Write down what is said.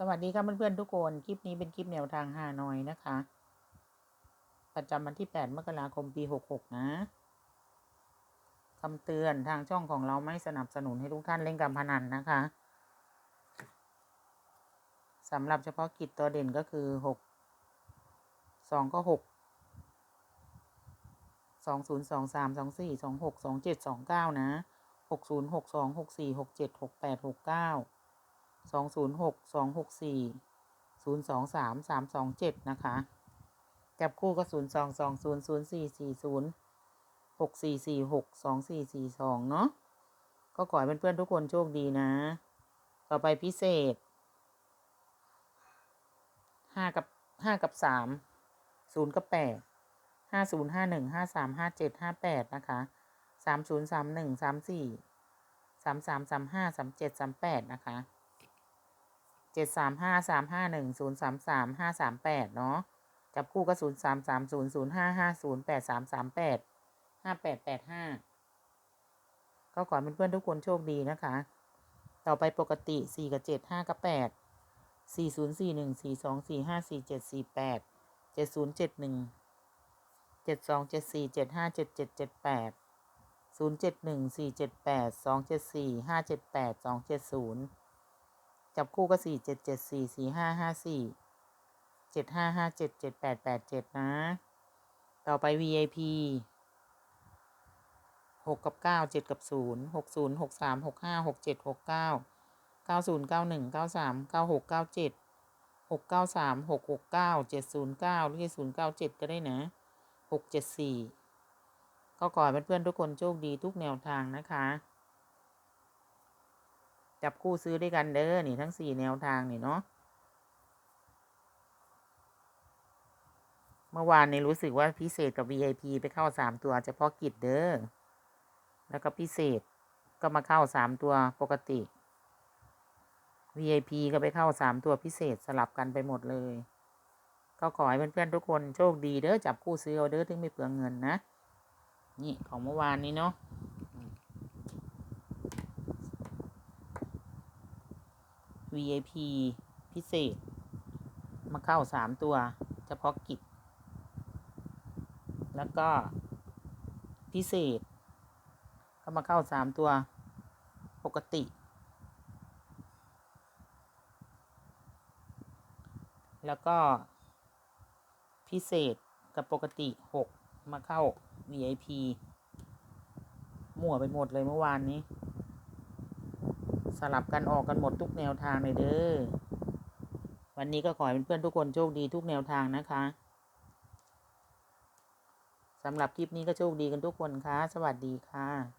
สวัสดีครับเพื่อนๆทุกคน คลิปนี้เป็นคลิปแนวทางฮานอยนะคะ ประจำวันที่ 8 มกราคมปี 66 นะคำเตือนทางช่องของเราไม่สนับสนุนให้ทุกท่านเล่นการพนันนะคะสำหรับเฉพาะกิจตัวเด่นก็คือ 6 2 ก็ 6 2 0 2 3 2 4 2 6 2 7 2 9 นะ 6 0 6 2 6 4 6 7 6 8 6 9 สองศูนย์หกสองหกสี่ศูนย์สองสามสามสองเจ็ดนะคะจับคู่ก็ศูนย์สองสองศูนย์ศูนย์สี่สี่ศูนย์หกสี่สี่หกสองสี่สี่สองเนาะก็ขอให้เพื่อนๆทุกคนโชคดีนะ ต่อไปพิเศษห้ากับห้ากับสามศูนย์กับแปดห้าศูนย์ห้าหนึ่งห้าสามห้าเจ็ดห้าแปดนะคะสามศูนย์สามหนึ่งสามสี่สามสามสามห้าสามเจ็ดสามแปดนะคะ จ็ดสามห้าสามห้าหนึ่งศูนย์สามสามห้าสามแปดเนาะจับคู่ก็ศูนย์สามสามศูนย์ศูนย์ห้าห้าศูนย์แปดสามสามแปดห้าแปดแปดห้าก็ขอให้เพื่อนๆทุกคนโชคดีนะคะ ต่อไปปกติสี่กับเจ็ดห้ากับแปดสี่ศูนย์สี่หนึ่งสี่สองสี่ห้าสี่เจ็ดสี่แปดเจ็ดศูนย์เจ็ดหนึ่งเจ็ดสองเจ็ดสี่เจ็ดห้าเจ็ดเจ็ดเจ็ดแปดศูนย์เจ็ดหนึ่งสี่เจ็ดแปดสองเจ็ดสี่ห้าเจ็ดแปดสองเจ็ดศูนย์ จับคู่ก็สี่เจ็ดเจ็ดสี่สี่ห้าห้าสี่เจ็ดห้าห้าเจ็ดเจ็ดแปดแปดเจ็ดนะ ต่อไป VIP หกกับเก้าเจ็ดกับศูนย์หกศูนย์หกสามหกห้าหกเจ็ดหกเก้าเก้าศูนย์เก้าหนึ่งเก้าสามเก้าหกเก้าเจ็ดหกเก้าสามหกหกเก้าเจ็ดศูนย์เก้าหรือศูนย์เก้าเจ็ดก็ได้นะหกเจ็ดสี่ก็ขอให้เพื่อนๆทุกคนโชคดีทุกแนวทางนะคะ จับคู่ซื้อด้วยกันเด้อนี่ทั้งสี่แนวทางนี่เนาะเมื่อวานนี้รู้สึกว่าพิเศษกับ VIP ไปเข้าสามตัวเฉพาะกิจเด้อแล้วก็พิเศษก็มาเข้าสามตัวปกติ VIP ก็ไปเข้าสามตัวพิเศษสลับกันไปหมดเลย ก็ขอให้เพื่อนๆทุกคนโชคดีเด้อจับคู่ซื้อเอาเด้อถึงไม่เปลืองเงินนะ นี่ของเมื่อวานนี้เนาะ VIP พิเศษ มาเข้าสามตัว เฉพาะกิจ แล้วก็พิเศษ ก็มาเข้าสามตัว ปกติ แล้วก็ พิเศษกับปกติหกมาเข้า VIP มั่วไปหมดเลยเมื่อวานนี้ สลับกันออกกันหมดทุกแนวทางเลยเด้อ วันนี้ก็ขอให้เพื่อนๆทุกคนโชคดีทุกแนวทางนะคะสำหรับคลิปนี้ก็โชคดีกันทุกคนค่ะ สวัสดีค่ะ